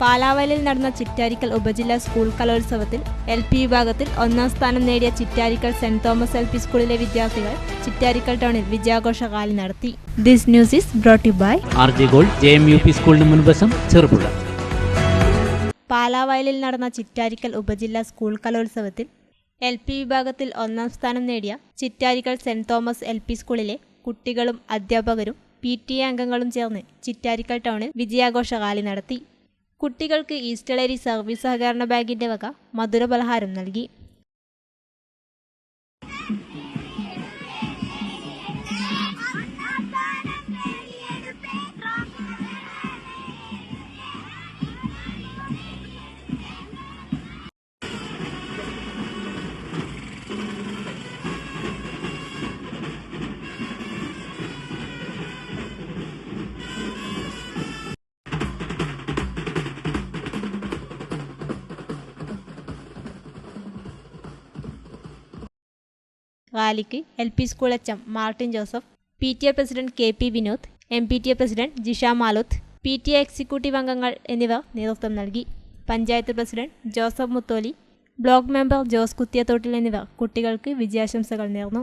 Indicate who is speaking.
Speaker 1: പാലാവലിൽ നടന്ന ചിറ്റാരിക്കൽ ഉപജില്ലാ സ്കൂൾ കലോത്സവത്തിൽ എൽ പി വിഭാഗത്തിൽ ഒന്നാം സ്ഥാനം നേടിയ Chittarikkal saint Thomas L P സ്കൂളിലെ വിദ്യാർത്ഥികൾ ചിറ്റാരിക്കൽ ടൗണിൽ വിജയാഘോഷ റാലി നടത്തി. This news is brought by
Speaker 2: R J gold J M U P സ്കൂളിന് മുൻവശം ചെറുപുഴ.
Speaker 1: പാലാവയലിൽ നടന്ന ചിറ്റാരിക്കൽ ഉപജില്ലാ സ്കൂൾ കലോത്സവത്തിൽ എൽ പി വിഭാഗത്തിൽ ഒന്നാം സ്ഥാനം നേടിയ Chittarikkal saint Thomas L P സ്കൂളിലെ കുട്ടികളും അധ്യാപകരും പി ടി എ അംഗങ്ങളും ചേർന്ന് ചിറ്റാരിക്കൽ ടൗണിൽ വിജയാഘോഷ റാലി നടത്തി. കുട്ടികൾക്ക് ഈസ്റ്റളേരി സർവീസ് സഹകരണ ബാങ്കിന്റെ വക മധുരപലഹാരം നൽകി റാലിക്ക് L P school H M Martin Joseph P T A president K P Vinod M P T A president Jisha Maloth P T A executive അംഗങ്ങൾ എന്നിവർ നേതൃത്വം നൽകി. Panchayat president Joseph Mutholi block member Jose Kuthiyathottil എന്നിവർ കുട്ടികൾക്ക് വിജയാശംസകൾ നേർന്നു.